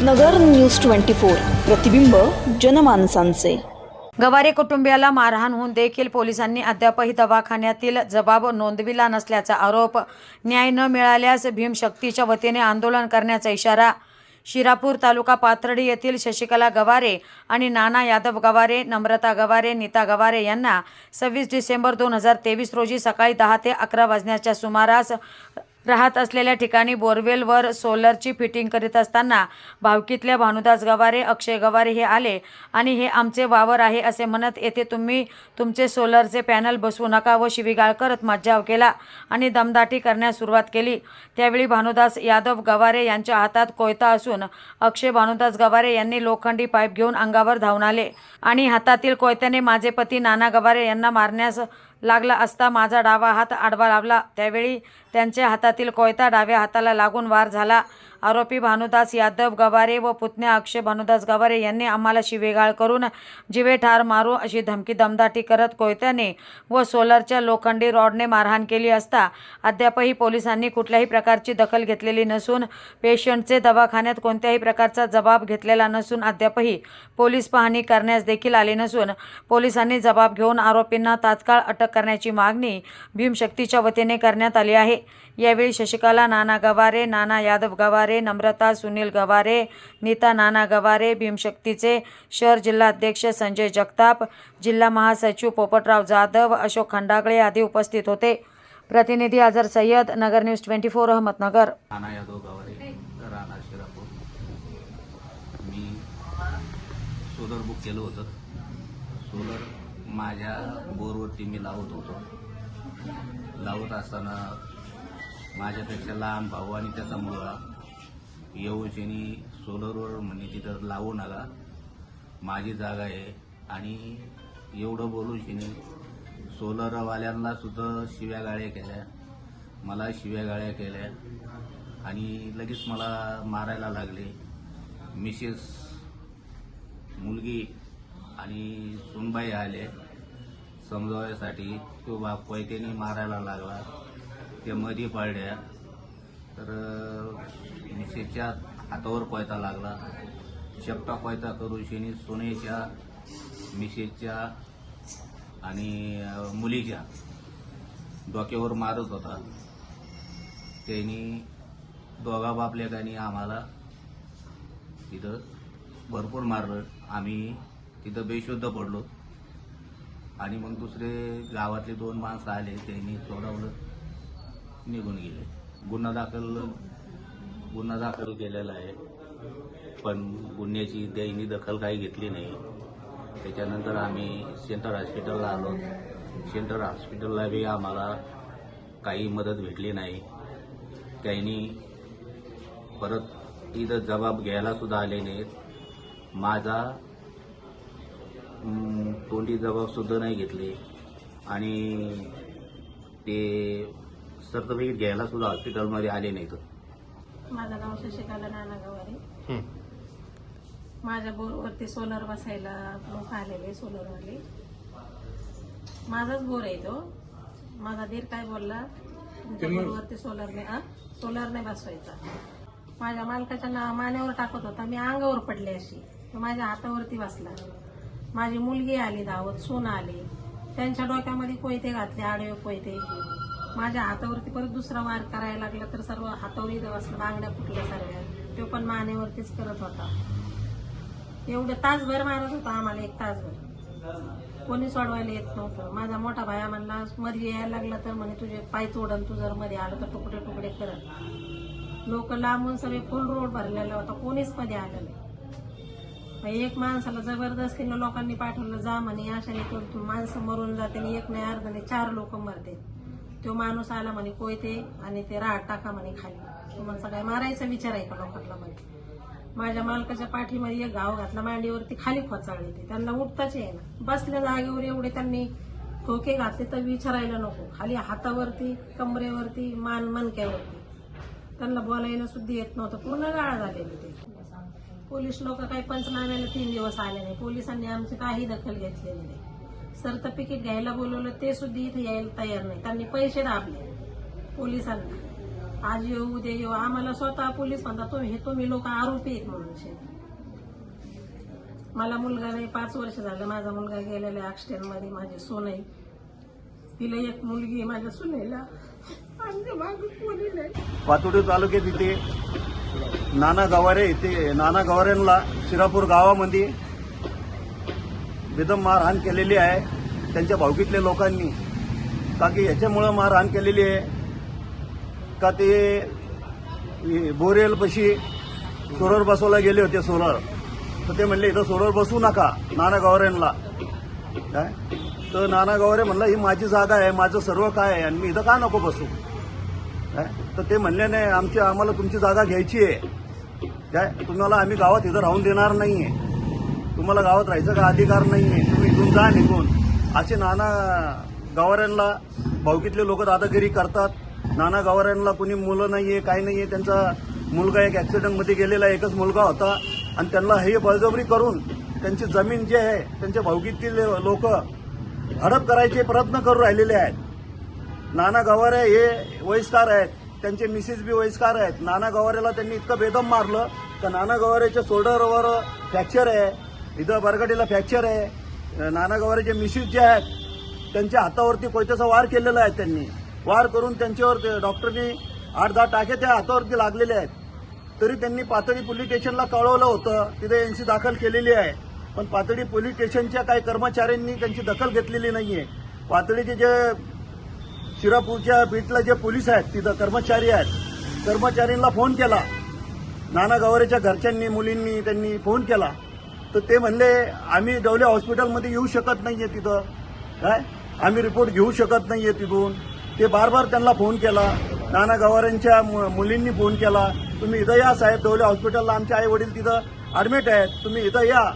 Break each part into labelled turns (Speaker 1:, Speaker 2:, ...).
Speaker 1: नगर news twenty four प्रतिबिंब जनमानसांचे.
Speaker 2: गवारे कुटुंबियाला मारहाण होऊन देखील पोलिसांनी अद्यापही दवाखान्यातील जबाब नोंदविला नसल्याचा आरोप न्याय न मिळाल्यास भीमशक्तीच्या वतीने आंदोलन करण्याचा इशारा शिरापूर तालुका पाथर्डी येथील शशिकला गवारे आणि नाना यादव गवारे नम्रता गवारे नीता गवारे यांना सव्वीस डिसेंबर दोन हजार तेवीस रोजी सकाळी दहा ते अकरा वाजण्याच्या सुमारास राहत असलेल्या ठिकाणी बोरवेलवर सोलरची फिटिंग करीत असताना भावकीतल्या भानुदास गवारे अक्षय गवारे हे आले आणि हे आमचे वावर आहे असे म्हणत येथे तुम्ही तुमचे सोलरचे पॅनल बसवू नका व शिवीगाळ करत मज्जाव केला आणि दमदाटी करण्यास सुरुवात केली. त्यावेळी भानुदास यादव गवारे यांच्या हातात कोयता असून अक्षय भानुदास गवारे यांनी लोखंडी पाईप घेऊन अंगावर धावून आले आणि हातातील कोयत्याने माझे पती नाना गवारे यांना मारण्यास लागला असता माझा डावा हात आडवा लावला. त्यावेळी त्यांच्या हातातील कोयता डाव्या हाताला लागून वार झाला. आरोपी भानुदास यादव गवारे व पुतण्या अक्षय भानुदास गवारे यांनी आम्हाला शिवेगाळ करून जिवे ठार मारू अशी धमकी दमदाटी करत कोयत्याने व सोलरच्या लोखंडी रॉडने मारहाण केली असता अद्यापही पोलिसांनी कुठल्याही प्रकारची दखल घेतलेली नसून पेशंटचे दवाखान्यात कोणत्याही प्रकारचा जबाब घेतलेला नसून अद्यापही पोलीस पाहणी करण्यास देखील आले नसून पोलिसांनी जबाब घेऊन आरोपींना तात्काळ अटक करण्याची मागणी भीमशक्तीच्या वतीने करण्यात आली आहे. यावेळी शशिकला नाना गवारे नाना यादव गवारे गवारे नम्रता सुनील गवारे नीता नाना गवारे भीमशक्तीचे शहर जिल्हाध्यक्ष संजय जगताप जिल्हा महासचिव पोपटराव जाधव अशोक खंडागळे आदी उपस्थित होते. प्रतिनिधी Azhar Sayyad Nagar news twenty four Ahmednagar.
Speaker 3: मी सोलर बुक केलं होतं. सोलर माझ्या बोरवरती मी लावत होतो. लावत असताना माझ्यापेक्षा लहान भाऊ आणि त्याचा मुलगा येऊशनी सोलरवर म्हणे तिथं लावू नका. माझी जागा आहे. आणि एवढं बोलू शेनी सोलरवाल्यांना सुद्धा शिव्या गाळ्या केल्या. मला शिव्या गाळ्या केल्या. आणि लगेच मला मारायला लागले. मिसेस मुलगी आणि सुनबाई आले. समजावण्यासाठी तो बाप कोयत्याने मारायला लागला. ते मध्ये पडल्या तर मिसेसच्या हातावर कोयता लागला. शेपटा कोयता करून शेनी सोनेच्या मिसेसच्या आणि मुलीच्या डोक्यावर मारत होता. त्यांनी दोघा बापलेकांनी आम्हाला तिथं भरपूर मारलं. आम्ही तिथं बेशुद्ध पडलो. आणि मग दुसरे गावातले दोन माणसं आले. त्यांनी सोडवलं निघून गेले. गुन्हा दाखल गुन्हा दाखल केलेला आहे. पण गुन्ह्याची त्यांनी दखल काही घेतली नाही. त्याच्यानंतर आम्ही सेंटर हॉस्पिटलला आलो. सेंटर हॉस्पिटलला बी आम्हाला काही मदत भेटली नाही. त्यांनी परत इथं जबाब घ्यायला सुद्धा आले नाहीत. माझा तोंडी जबाबसुद्धा नाही घेतले. आणि ते सर्टिफिकेट घ्यायला सुद्धा हॉस्पिटलमध्ये आले नाहीत.
Speaker 4: माझं नाव शशिकला नाना गवारे माझ्या बोरवरती सोलर बसायला लोक आलेले सोलरवाले माझाच बोर आहे तो. माझा दीर काय बोलला? तुमच्या बोरवरती सोलर नाही आ? सोलर नाही बसवायचा. माझ्या मालकाच्या ना मानेवर टाकत होता. मी अंगावर पडले अशी. तो माझ्या हातावरती बसला. माझी मुलगी आली धावत सून आली. त्यांच्या डोक्यामध्ये कोयते घातले आडवे कोयते माझ्या हातावरती परत दुसरा वार करायला लागला तर सर्व हातावर असलं बांगड्या फुटल्या सर्व तो पण मानेवरतीच करत होता. एवढं तासभर मारत होता आम्हाला एक तासभर. कोणी सोडवायला येत नव्हतं. माझा मोठा भाया म्हणला मध्ये यायला लागला तर म्हणे तुझे पाय तोडन तू जर मध्ये आलं तर तुकडे तुकडे करत लोक लांबून सगळे फुल रोड भरलेला होता. कोणीच मध्ये आलं नाही. एक माणसाला जबरदस्तीनं लोकांनी पाठवलं जा म्हणे अशाने माणसं मरून जाते आणि एक नाही अर्धाने नाही चार लोक मरते तो माणूस आला म्हणे कोयते आणि ते राहत टाका म्हणे खाली. तुम्हाला काय मारायचा विचार आहे का लोकांना म्हणे? माझ्या मालकाच्या पाठीमध्ये एक घाव घातला मांडीवरती खाली खोचाळले ते. त्यांना उठताच येईना. बसल्या जागेवर एवढे त्यांनी ठोके घातले तर विचारायला नको. खाली हातावरती कमरेवरती मान मनक्यावरती. त्यांना बोलायला सुद्धा येत नव्हतं. पूर्ण गाळा झालेली ते. पोलीस लोक काही पंचनाम्याला तीन दिवस आले नाही. पोलिसांनी आमची काही दखल घेतलेली नाही. सर्टिफिकेट घ्यायला बोलवलं ते सुद्धा इथे यायला तयार नाही. त्यांनी पैसे दाबले पोलिसांना. आज येऊ उद्या येऊ. आम्हाला स्वतः पोलीस म्हणतात तुम्ही हे तुम्ही लोक आरोपी आहेत म्हणून शे. मला मुलगा नाही पाच वर्ष झालं. माझा मुलगा गेलेला ऍक्सिडेंटमध्ये माझी सोनई. तिला एक मुलगी माझ्या सुनेला. आमच्या
Speaker 5: पातोडी तालुक्यात इथे नाना गवारे इथे नाना गवाऱ्यांना शिरापूर गावामध्ये बेदम मारहाण केलेली आहे त्यांच्या भावकीतल्या लोकांनी. का की याच्यामुळं मारहाण केलेली आहे? का ते बोरेल पशी सोलर बसवला गेले होते सोलर तर ते म्हणले इथं सोलर बसू नका नाना गवऱ्यांना काय? तर नाना गवरे म्हणलं ही माझी जागा आहे माझं सर्व काय आहे आणि मी इथं का नको बसू? काय? तर ते म्हणले नाही आमची आम्हाला तुमची जागा घ्यायची आहे. काय? तुम्हाला आम्ही गावात इथं राहून देणार नाही आहे तुम्हाला गावात राहायचा का? अधिकार नाहीये. तुम्ही इथून जा निघून. असे नाना गावाऱ्यांना भाऊकीतले लोक दादागिरी करतात. नाना गावाऱ्यांना कुणी मुलं नाही आहे काय काही आहे त्यांचा मुलगा एक ॲक्सिडेंटमध्ये गेलेला एकच मुलगा होता. आणि त्यांना हे बळजबरी करून त्यांची जमीन जी आहे त्यांच्या भाऊकीतील लोक हडप करायचे प्रयत्न करू राहिलेले आहेत. नाना गवारे हे वयस्कार आहेत. त्यांचे मिसेस बी वयस्कार आहेत. नाना गवारेला त्यांनी इतकं बेदम मारलं. तर नाना गवारेच्या शोल्डरवर फ्रॅक्चर आहे. इथं बरगडीला फ्रॅक्चर आहे. नाना गवारीचे मिसेस जे आहेत त्यांच्या हातावरती कोयत्याचा वार केलेला आहे त्यांनी. वार करून त्यांच्यावर ते डॉक्टरनी आठ दहा टाके त्या हातावरती लागलेले आहेत. तरी त्यांनी पातळी पोलीस स्टेशनला कळवलं होतं. तिथे एनसी दाखल केलेली आहे. पण पातळी पोलीस स्टेशनच्या काही कर्मचाऱ्यांनी त्यांची दखल घेतलेली नाही आहे पातळीचे जे शिरापूरच्या बीटला जे पोलीस आहेत तिथं कर्मचारी आहेत. कर्मचाऱ्यांना फोन केला. नाना गवारेच्या घरच्यांनी मुलींनी त्यांनी फोन केला. तर ते म्हणले आम्ही डवले हॉस्पिटलमध्ये येऊ शकत नाही आहे तिथं. काय? आम्ही रिपोर्ट घेऊ शकत नाही आहे तिथून. ते बार बार त्यांना फोन केला. नाना गवारेंच्या मु- मुलींनी फोन केला. तुम्ही इथं या साहेब डवले हॉस्पिटलला आमचे आई वडील तिथं ऍडमिट आहेत. तुम्ही इथं या.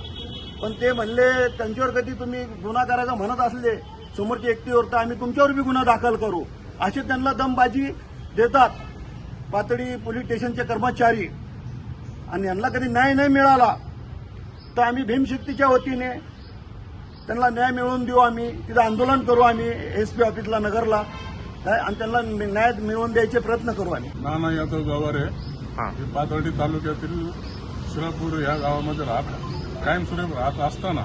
Speaker 5: पण ते म्हणले त्यांच्यावर कधी तुम्ही गुन्हा करायचा म्हणत असले समोरच्या व्यक्तीवर तर आम्ही तुमच्यावर बी गुन्हा दाखल करू. असे त्यांना दमबाजी देतात पातळी पोलीस स्टेशनचे कर्मचारी. आणि यांना कधी न्याय नाही मिळाला. तर आम्ही भीमशक्तीच्या वतीने त्यांना न्याय मिळवून देऊ आम्ही. तिथं आंदोलन करू आम्ही एस पी ऑफिसला नगरला. आणि त्यांना न्याय मिळवून द्यायचे प्रयत्न करू आम्ही.
Speaker 6: नाना यादव गवारे हे. पाथर्डी तालुक्यातील शिरापूर या गावामध्ये राहत कायमस्वरूपी राहत असताना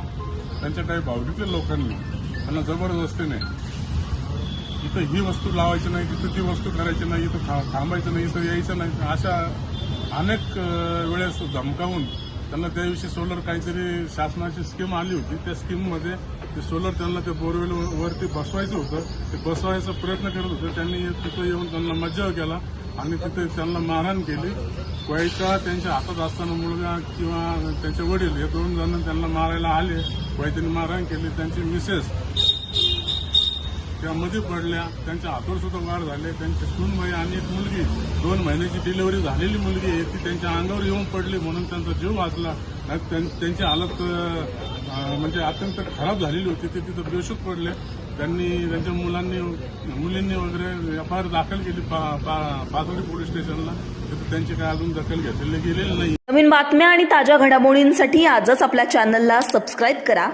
Speaker 6: त्यांच्या काही भावकीतील लोकांनी त्यांना जबरदस्तीने इथं ही वस्तू लावायची नाही तिथं ती वस्तू करायची नाही इथं थांबायचं नाही इथं यायचं नाही. अशा अनेक वेळेस धमकावून त्यांना त्याविषयी सोलर काहीतरी शासनाची स्कीम आली होती. त्या स्कीममध्ये ते सोलर त्यांना ते बोरवेल वरती बसवायचं होतं. ते बसवायचा प्रयत्न करत होते. त्यांनी तिथं येऊन त्यांना मज्जाव केला आणि तिथे त्यांना मारहाण केली. वैका त्यांच्या हातात असताना मुलगा किंवा त्यांचे वडील हे दोन जण त्यांना मारायला आले. वैद्यांनी मारहाण केली. त्यांची मिसेस त्यामध्ये पडल्या त्यांच्या हातवर सुद्धा वाढ झाले. त्यांची सूनबाई आणि एक मुलगी दोन महिन्याची डिलिव्हरी झालेली मुलगी आहे ती त्यांच्या अंगावर येऊन पडली म्हणून त्यांचा जीव वाचला. त्यांची हालत म्हणजे अत्यंत खराब झालेली होती. ते तिथं बेशूक पडले. त्यांनी त्यांच्या मुलांनी मुलींनी वगैरे एफ आय आर दाखल केली पा- पाथर्डी पोलीस स्टेशनला. त्यांची काय अजून दखल घेतलेली गेलेली नाही.
Speaker 1: नवीन बातम्या आणि ताज्या घडामोडींसाठी आजच आपल्या चॅनलला सबस्क्राईब करा.